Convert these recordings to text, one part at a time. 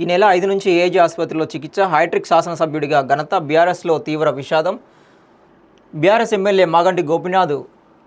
ఈ నెల ఐదు నుంచి ఏజీ ఆసుపత్రిలో చికిత్స హైట్రిక్ శాసనసభ్యుడిగా ఘనత బీఆర్ఎస్లో తీవ్ర విషాదం. బీఆర్ఎస్ ఎమ్మెల్యే మాగంటి గోపినాథ్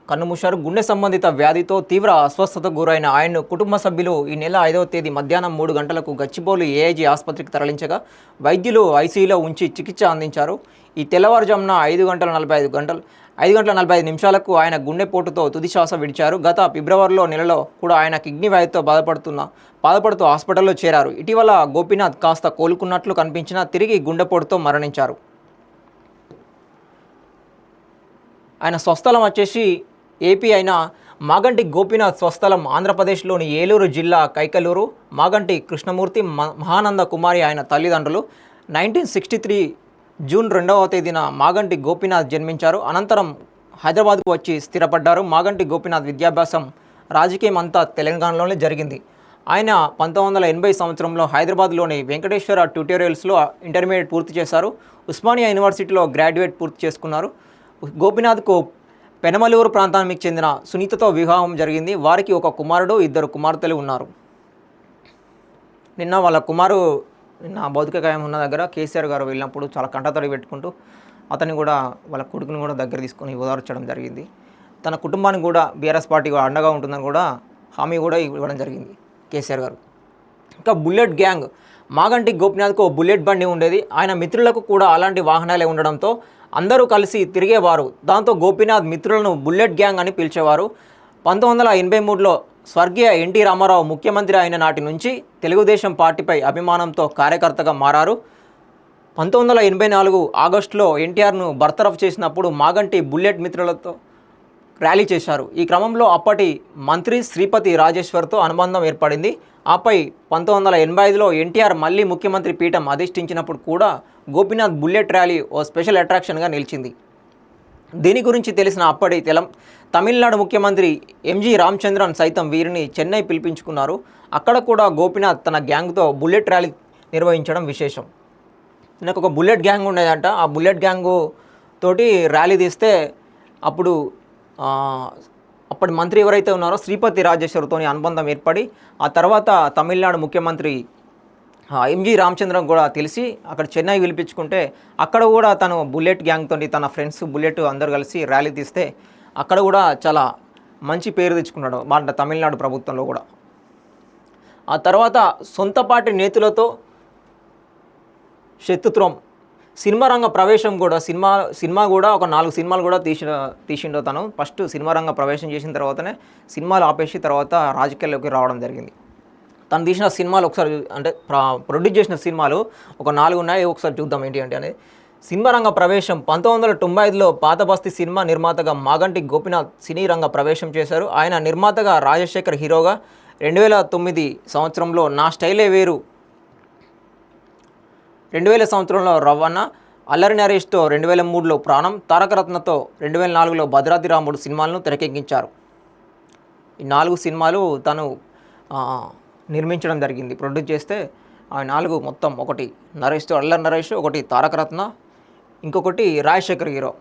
కన్నుమూశారు. గుండె సంబంధిత వ్యాధితో తీవ్ర అస్వస్థతకు గురైన ఆయన్ను కుటుంబ సభ్యులు ఈ నెల ఐదవ తేదీ మధ్యాహ్నం మూడు గంటలకు గచ్చిబౌలి ఏఐజీ ఆసుపత్రికి తరలించగా వైద్యులు ఐసీయూలో ఉంచి చికిత్స అందించారు. ఈ తెల్లవారుజామున ఐదు గంటల నలభై ఐదు గంటలు ఐదు గంటల నలభై ఐదు నిమిషాలకు ఆయన గుండెపోటుతో తుది శ్వాస విడిచారు. గత ఫిబ్రవరిలో నెలలో కూడా ఆయన కిడ్నీ వ్యాధితో బాధపడుతున్న బాధపడుతూ హాస్పిటల్లో చేరారు. ఇటీవల గోపీనాథ్ కాస్త కోలుకున్నట్లు కనిపించినా తిరిగి గుండెపోటుతో మరణించారు. ఆయన స్వస్థలం వచ్చేసి ఏపీ అయిన మాగంటి గోపీనాథ్ స్వస్థలం ఆంధ్రప్రదేశ్లోని ఏలూరు జిల్లా కైకలూరు మాగంటి కృష్ణమూర్తి మ- మహానంద కుమారి ఆయన తల్లిదండ్రులు. నైన్టీన్ సిక్స్టీ త్రీ జూన్ రెండవ తేదీన మాగంటి గోపీనాథ్ జన్మించారు. అనంతరం హైదరాబాద్కు వచ్చి స్థిరపడ్డారు. మాగంటి గోపీనాథ్ విద్యాభ్యాసం రాజకీయం అంతా తెలంగాణలోనే జరిగింది. ఆయన పంతొమ్మిది వందల ఎనభై సంవత్సరంలో హైదరాబాద్లోని వెంకటేశ్వర ట్యూటోరియల్స్లో ఇంటర్మీడియట్ పూర్తి చేశారు. ఉస్మానియా యూనివర్సిటీలో గ్రాడ్యుయేట్ పూర్తి చేసుకున్నారు. గోపినాథ్కు పెనమలూరు ప్రాంతానికి చెందిన సునీతతో వివాహం జరిగింది. వారికి ఒక కుమారుడు ఇద్దరు కుమార్తెలు ఉన్నారు. నిన్న వాళ్ళ కుమారు నిన్న భౌతిక గాయం ఉన్న దగ్గర కేసీఆర్ గారు వెళ్ళినప్పుడు చాలా కంటతడి పెట్టుకుంటూ అతన్ని కూడా వాళ్ళ కొడుకుని కూడా దగ్గర తీసుకొని ఓదార్చడం జరిగింది. తన కుటుంబానికి కూడా బీఆర్ఎస్ పార్టీ కూడా అండగా ఉంటుందని కూడా హామీ కూడా ఇవ్వడం జరిగింది కేసీఆర్ గారు. ఇంకా బుల్లెట్ గ్యాంగ్ మాగంటి గోపినాథ్కు ఓ బుల్లెట్ బండి ఉండేది. ఆయన మిత్రులకు కూడా అలాంటి వాహనాలే ఉండడంతో అందరూ కలిసి తిరిగేవారు. దాంతో గోపీనాథ్ మిత్రులను బుల్లెట్ గ్యాంగ్ అని పిలిచేవారు. పంతొమ్మిది వందల ఎనభై మూడులో స్వర్గీయ ఎన్టీ రామారావు ముఖ్యమంత్రి అయిన నాటి నుంచి తెలుగుదేశం పార్టీపై అభిమానంతో కార్యకర్తగా మారారు. పంతొమ్మిది వందల ఎనభై నాలుగు ఆగస్టులో ఎన్టీఆర్ను బర్తరఫ్ చేసినప్పుడు మాగంటి బుల్లెట్ మిత్రులతో ర్యాలీ చేశారు. ఈ క్రమంలో అప్పటి మంత్రి శ్రీపతి రాజేశ్వర్తో అనుబంధం ఏర్పడింది. ఆపై పంతొమ్మిది వందల ఎనభై ఐదులో ఎన్టీఆర్ మళ్ళీ ముఖ్యమంత్రి పీఠం అధిష్ఠించినప్పుడు కూడా గోపీనాథ్ బుల్లెట్ ర్యాలీ ఓ స్పెషల్ అట్రాక్షన్గా నిలిచింది. దీని గురించి తెలిసిన అప్పటి తెలం తమిళనాడు ముఖ్యమంత్రి ఎంజి రామచంద్రన్ సైతం వీరిని చెన్నై పిలిపించుకున్నారు. అక్కడ కూడా గోపీనాథ్ తన గ్యాంగ్తో బుల్లెట్ ర్యాలీ నిర్వహించడం విశేషం. నాకు ఒక బుల్లెట్ గ్యాంగ్ ఉండేదంట. ఆ బుల్లెట్ గ్యాంగు తోటి ర్యాలీ తీస్తే అప్పుడు అప్పటి మంత్రి ఎవరైతే ఉన్నారో శ్రీపతి రాజేశ్వర్తో అనుబంధం ఏర్పడి ఆ తర్వాత తమిళనాడు ముఖ్యమంత్రి ఎంజి రామచంద్రన్ కూడా తెలిసి అక్కడ చెన్నై పిలిపించుకుంటే అక్కడ కూడా తను బుల్లెట్ గ్యాంగ్తో తన ఫ్రెండ్స్ బుల్లెట్ అందరు కలిసి ర్యాలీ తీస్తే అక్కడ కూడా చాలా మంచి పేరు తెచ్చుకున్నాడు మాట తమిళనాడు ప్రభుత్వంలో కూడా. ఆ తర్వాత సొంత పార్టీ నేతలతో శత్రుత్వం సినిమా రంగ ప్రవేశం కూడా సినిమా సినిమా కూడా ఒక నాలుగు సినిమాలు కూడా తీసిన తీసిండు తను. ఫస్ట్ సినిమా రంగ ప్రవేశం చేసిన తర్వాతనే సినిమాలు ఆపేసి తర్వాత రాజకీయాల్లోకి రావడం జరిగింది. తను తీసిన సినిమాలు ఒకసారి అంటే ప్ర- ప్రొడ్యూస్ చేసిన సినిమాలు ఒక నాలుగు ఉన్నాయి ఒకసారి చూద్దాం ఏంటి అంటే అనేది. సినిమా రంగ ప్రవేశం. పంతొమ్మిది వందల తొంభై ఐదులో పాతబస్తి సినిమా నిర్మాతగా మాగంటి గోపినాథ్ సినీ రంగ ప్రవేశం చేశారు. ఆయన నిర్మాతగా రాజశేఖర్ హీరోగా రెండు వేల తొమ్మిది సంవత్సరంలో నా స్టైలే వేరు. రెండు వేల సంవత్సరంలో రవాణా అల్లరి నరేష్తో రెండు వేల మూడులో ప్రాణం తారకరత్నతో రెండు వేల నాలుగులో భద్రాద్రి రాముడు సినిమాలను తెరకెక్కించారు. ఈ నాలుగు సినిమాలు తను నిర్మించడం జరిగింది. ప్రొడ్యూస్ చేస్తే ఆ నాలుగు మొత్తం ఒకటి నరేష్తో అల్లరి నరేష్ ఒకటి తారకరత్న ఇంకొకటి రాజశేఖర్ హీరో.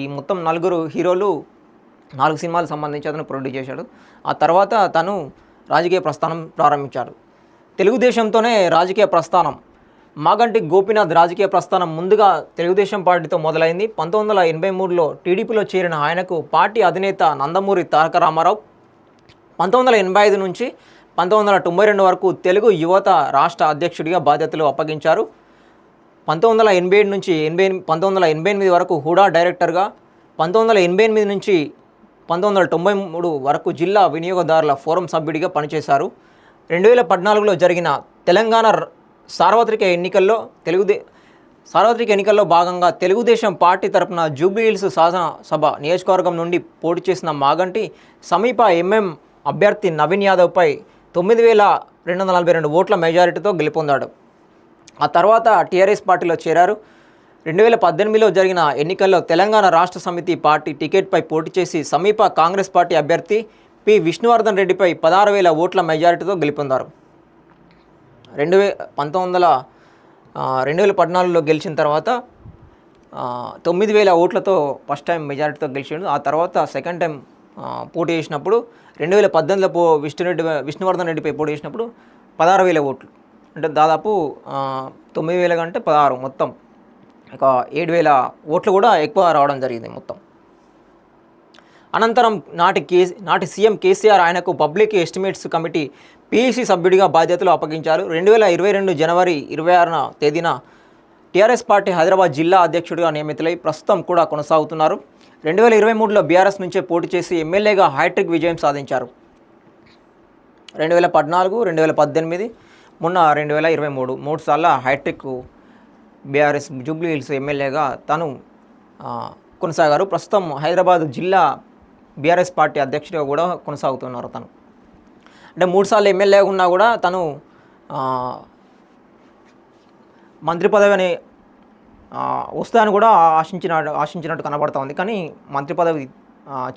ఈ మొత్తం నలుగురు హీరోలు నాలుగు సినిమాలకు సంబంధించి అతను ప్రొడ్యూస్ చేశాడు. ఆ తర్వాత తను రాజకీయ ప్రస్థానం ప్రారంభించాడు. తెలుగుదేశంతోనే రాజకీయ ప్రస్థానం. మాగంటి గోపీనాథ్ రాజకీయ ప్రస్థానం ముందుగా తెలుగుదేశం పార్టీతో మొదలైంది. పంతొమ్మిది వందల ఎనభై మూడులో టీడీపీలో చేరిన ఆయనకు పార్టీ అధినేత నందమూరి తారక రామారావు పంతొమ్మిది వందల ఎనభై ఐదు నుంచి పంతొమ్మిది వందల తొంభై రెండు వరకు తెలుగు యువత రాష్ట్ర అధ్యక్షుడిగా బాధ్యతలు అప్పగించారు. పంతొమ్మిది వందల ఎనభై ఏడు నుంచి ఎనభై పంతొమ్మిది వందల ఎనభై ఎనిమిది వరకు హుడా డైరెక్టర్గా పంతొమ్మిది వందల ఎనభై ఎనిమిది నుంచి పంతొమ్మిది వందల తొంభై మూడు వరకు జిల్లా వినియోగదారుల ఫోరం సభ్యుడిగా పనిచేశారు. రెండు వేల పద్నాలుగులో జరిగిన తెలంగాణ సార్వత్రిక ఎన్నికల్లో తెలుగుదే సార్వత్రిక ఎన్నికల్లో భాగంగా తెలుగుదేశం పార్టీ తరపున జూబ్లీహిల్స్ శాసనసభ నియోజకవర్గం నుండి పోటీ చేసిన మాగంటి సమీప ఎంఎం అభ్యర్థి నవీన్ యాదవ్పై తొమ్మిది వేల రెండు వందల నలభై రెండు ఓట్ల మెజారిటీతో గెలుపొందాడు. ఆ తర్వాత టీఆర్ఎస్ పార్టీలో చేరారు. రెండు వేల పద్దెనిమిదిలో జరిగిన ఎన్నికల్లో తెలంగాణ రాష్ట్ర సమితి పార్టీ టికెట్పై పోటీ చేసి సమీప కాంగ్రెస్ పార్టీ అభ్యర్థి పి విష్ణువర్ధన్ రెడ్డిపై పదహారు వేల ఓట్ల మెజారిటీతో గెలుపొందారు. రెండు వే పంతొమ్మిది వందల రెండు వేల పద్నాలుగులో గెలిచిన తర్వాత తొమ్మిది వేల ఓట్లతో ఫస్ట్ టైం మెజారిటీతో గెలిచిండు. ఆ తర్వాత సెకండ్ టైం పోటీ చేసినప్పుడు రెండు వేల పద్దెనిమిదిలో పో విష్ణురెడ్డి విష్ణువర్ధన్ రెడ్డిపై పోటీ చేసినప్పుడు పదహారు వేల ఓట్లు. అంటే దాదాపు తొమ్మిది వేల కంటే పదహారు మొత్తం. ఒక ఏడు వేల ఓట్లు కూడా ఎక్కువ రావడం జరిగింది మొత్తం. అనంతరం నాటి కే నాటి సీఎం కేసీఆర్ ఆయనకు పబ్లిక్ ఎస్టిమేట్స్ కమిటీ పీఈసీ సభ్యుడిగా బాధ్యతలు అప్పగించారు. రెండు వేల ఇరవై రెండు జనవరి ఇరవై ఆరున తేదీన టీఆర్ఎస్ పార్టీ హైదరాబాద్ జిల్లా అధ్యక్షుడిగా నియమితులై ప్రస్తుతం కూడా కొనసాగుతున్నారు. రెండు వేల ఇరవై మూడులో బీఆర్ఎస్ నుంచే పోటీ చేసి ఎమ్మెల్యేగా హ్యాట్రిక్ విజయం సాధించారు. రెండు వేల పద్నాలుగు రెండు వేల పద్దెనిమిది మొన్న రెండు వేల ఇరవై మూడు మూడు సార్ల హైట్రిక్ బీఆర్ఎస్ జూబ్లీ హిల్స్ ఎమ్మెల్యేగా తను కొనసాగారు. ప్రస్తుతం హైదరాబాద్ జిల్లా బీఆర్ఎస్ పార్టీ అధ్యక్షుడిగా కూడా కొనసాగుతున్నారు తను. అంటే మూడు సార్లు ఎమ్మెల్యే ఉన్నా కూడా తను మంత్రి పదవి అని వస్తాయని కూడా ఆశించిన ఆశించినట్టు కనబడుతోంది ఉంది. కానీ మంత్రి పదవి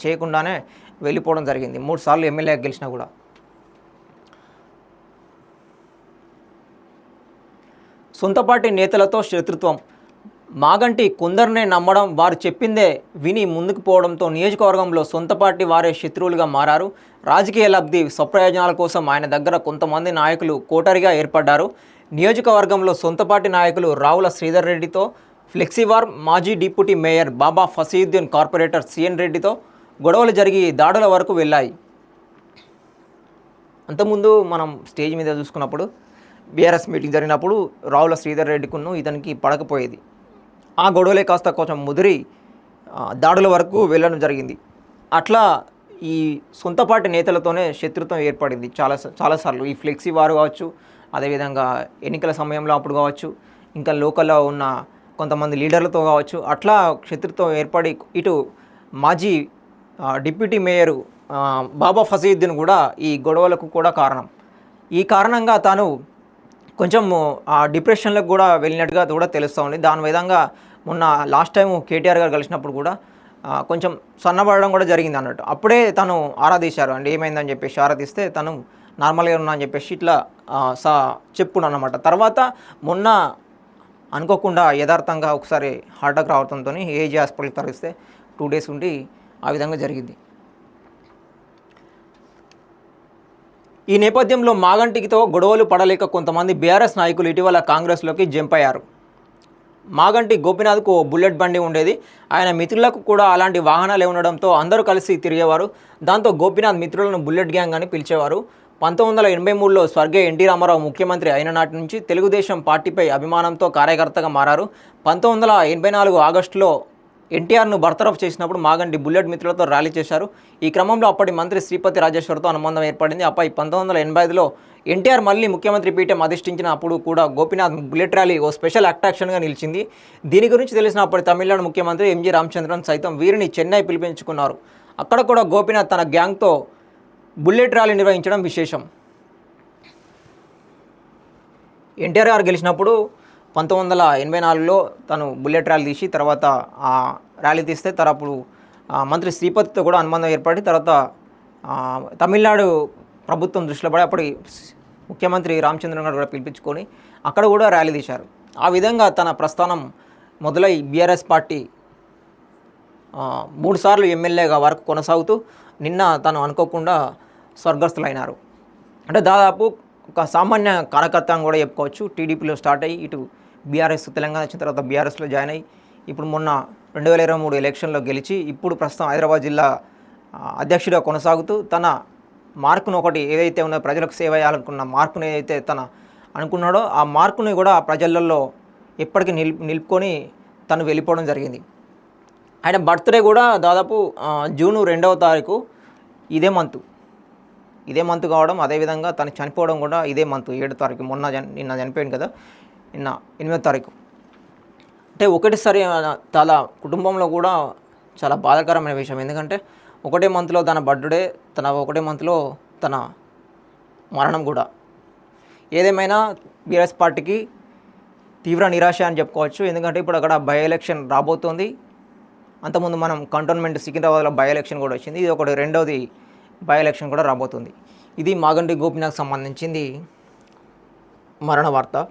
చేయకుండానే వెళ్ళిపోవడం జరిగింది. మూడు సార్లు ఎమ్మెల్యే గెలిచినా కూడా. సొంత పార్టీ నేతలతో శత్రుత్వం. మాగంటి కొందరినే నమ్మడం వారు చెప్పిందే విని ముందుకు పోవడంతో నియోజకవర్గంలో సొంత పార్టీ వారే శత్రువులుగా మారారు. రాజకీయ లబ్ధి స్వప్రయోజనాల కోసం ఆయన దగ్గర కొంతమంది నాయకులు కోటరిగా ఏర్పడ్డారు. నియోజకవర్గంలో సొంత పార్టీ నాయకులు రావుల శ్రీధర్ రెడ్డితో ఫ్లెక్సీవార్ మాజీ deputy mayor Baba Fasiuddin corporator CN రెడ్డితో గొడవలు జరిగి దాడుల వరకు వెళ్ళాయి. అంతకుముందు మనం స్టేజ్ మీద చూసుకున్నప్పుడు బీఆర్ఎస్ మీటింగ్ జరిగినప్పుడు రావుల శ్రీధర్ రెడ్డికును ఇతనికి పడకపోయేది. ఆ గొడవలే కాస్త కొంచెం ముదిరి దాడుల వరకు వెళ్ళడం జరిగింది. అట్లా ఈ సొంతపాటి నేతలతోనే శత్రుత్వం ఏర్పడింది చాలా చాలాసార్లు ఈ ఫ్లెక్సీ వారు కావచ్చు అదేవిధంగా ఎన్నికల సమయంలో అప్పుడు కావచ్చు ఇంకా లోకల్లో ఉన్న కొంతమంది లీడర్లతో కావచ్చు అట్లా శత్రుత్వం ఏర్పడి ఇటు మాజీ డిప్యూటీ మేయరు బాబా ఫసీద్దీన్ కూడా ఈ గొడవలకు కూడా కారణం. ఈ కారణంగా తాను కొంచెం ఆ డిప్రెషన్లకు కూడా వెళ్ళినట్టుగా కూడా తెలుస్తూ ఉంది. దాని విధంగా మొన్న లాస్ట్ టైం కేటీఆర్ గారు కలిసినప్పుడు కూడా కొంచెం సన్నబడడం కూడా జరిగింది అన్నట్టు. అప్పుడే తను ఆరాధించారు. అండి ఏమైందని చెప్పేసి ఆరాధిస్తే తను నార్మల్గా ఉన్నా అని చెప్పేసి ఇట్లా సా చెప్పుడు అనమాట తర్వాత మొన్న అనుకోకుండా యథార్థంగా ఒకసారి హార్ట్ అటాక్ రావడంతో ఏజీ హాస్పిటల్కి తరలిస్తే టూ డేస్ ఉండి ఆ విధంగా జరిగింది. ఈ నేపథ్యంలో మాగంటికితో గొడవలు పడలేక కొంతమంది బీఆర్ఎస్ నాయకులు ఇటీవల కాంగ్రెస్లోకి జంప్ అయ్యారు. మాగంటి గోపినాథ్కు ఓ బుల్లెట్ బండి ఉండేది. ఆయన మిత్రులకు కూడా అలాంటి వాహనాలే ఉండడంతో అందరూ కలిసి తిరిగేవారు. దాంతో గోపినాథ్ మిత్రులను బుల్లెట్ గ్యాంగ్ అని పిలిచేవారు. పంతొమ్మిది వందల ఎనభై మూడులో స్వర్గీయ ఎన్టీ రామారావు ముఖ్యమంత్రి అయిన నాటి నుంచి తెలుగుదేశం పార్టీపై అభిమానంతో కార్యకర్తగా మారారు. పంతొమ్మిది వందల ఎనభై నాలుగు ఆగస్టులో ఎన్టీఆర్ను బర్తరఫ్ చేసినప్పుడు మాగంటి బుల్లెట్ మిత్రులతో ర్యాలీ చేశారు. ఈ క్రమంలో అప్పటి మంత్రి శ్రీపతి రాజేశ్వర్తో అనుబంధం ఏర్పడింది. ఆపై పంతొమ్మిది వందల ఎనభై ఐదులో ఎన్టీఆర్ మళ్ళీ ముఖ్యమంత్రి పీఠం అధిష్ఠించిన అప్పుడు కూడా గోపీనాథ్ బుల్లెట్ ర్యాలీ ఓ స్పెషల్ అట్రాక్షన్గా నిలిచింది. దీని గురించి తెలిసిన అప్పటి తమిళనాడు ముఖ్యమంత్రి ఎంజీ రామచంద్రన్ సైతం వీరిని చెన్నై పిలిపించుకున్నారు. అక్కడ కూడా గోపీనాథ్ తన గ్యాంగ్తో బుల్లెట్ ర్యాలీ నిర్వహించడం విశేషం. ఎన్టీఆర్ గారు గెలిచినప్పుడు పంతొమ్మిది వందల ఎనభై నాలుగులో తను బుల్లెట్ ర్యాలీ తీసి తర్వాత ఆ ర్యాలీ తీస్తే తరపుడు మంత్రి శ్రీపతితో కూడా అనుబంధం ఏర్పడి తర్వాత తమిళనాడు ప్రభుత్వం దృష్టిలో పడి అప్పటి ముఖ్యమంత్రి రామచంద్రన్ గారు కూడా పిలిపించుకొని అక్కడ కూడా ర్యాలీ తీశారు. ఆ విధంగా తన ప్రస్థానం మొదలై బీఆర్ఎస్ పార్టీ మూడుసార్లు ఎమ్మెల్యేగా వరకు కొనసాగుతూ నిన్న తను అనుకోకుండా స్వర్గస్థులైనారు. అంటే దాదాపు ఒక సామాన్య కార్యకర్త కూడా చెప్పుకోవచ్చు. టీడీపీలో స్టార్ట్ అయ్యి ఇటు బీఆర్ఎస్ తెలంగాణ వచ్చిన తర్వాత బీఆర్ఎస్లో జాయిన్ అయ్యి ఇప్పుడు మొన్న రెండు వేల ఇరవై మూడు ఎలక్షన్లో గెలిచి ఇప్పుడు ప్రస్తుతం హైదరాబాద్ జిల్లా అధ్యక్షుడిగా కొనసాగుతూ తన మార్కును ఒకటి ఏదైతే ఉన్నదో ప్రజలకు సేవ చేయాలనుకున్న మార్కును ఏదైతే తన అనుకున్నాడో ఆ మార్కుని కూడా ప్రజలలో ఎప్పటికీ నిల్ నిలుపుకొని తను వెళ్ళిపోవడం జరిగింది. ఆయన బర్త్డే కూడా దాదాపు జూను జూన్ రెండవ తారీఖు ఇదే మంత్. ఇదే మంత్ కావడం అదేవిధంగా తను చనిపోవడం కూడా ఇదే మంత్ ఏడో తారీఖు మొన్న నిన్న చనిపోయింది కదా. నిన్న ఎనిమిదో తారీఖు. అంటే ఒకటిసారి చాలా కుటుంబంలో కూడా చాలా బాధాకరమైన విషయం. ఎందుకంటే ఒకటే మంత్లో తన బర్త్డే తన ఒకటే మంత్లో తన మరణం కూడా. ఏదేమైనా బీఆర్ఎస్ పార్టీకి తీవ్ర నిరాశ అని చెప్పుకోవచ్చు. ఎందుకంటే ఇప్పుడు అక్కడ బై ఎలక్షన్ రాబోతోంది. అంతకుముందు మనం కంటోన్మెంట్ సికింద్రాబాద్లో బై ఎలక్షన్ కూడా వచ్చింది. ఇది ఒకటి. రెండవది బై ఎలక్షన్ కూడా రాబోతుంది. ఇది మాగంటి గోపినాథ్ సంబంధించింది మరణ వార్త.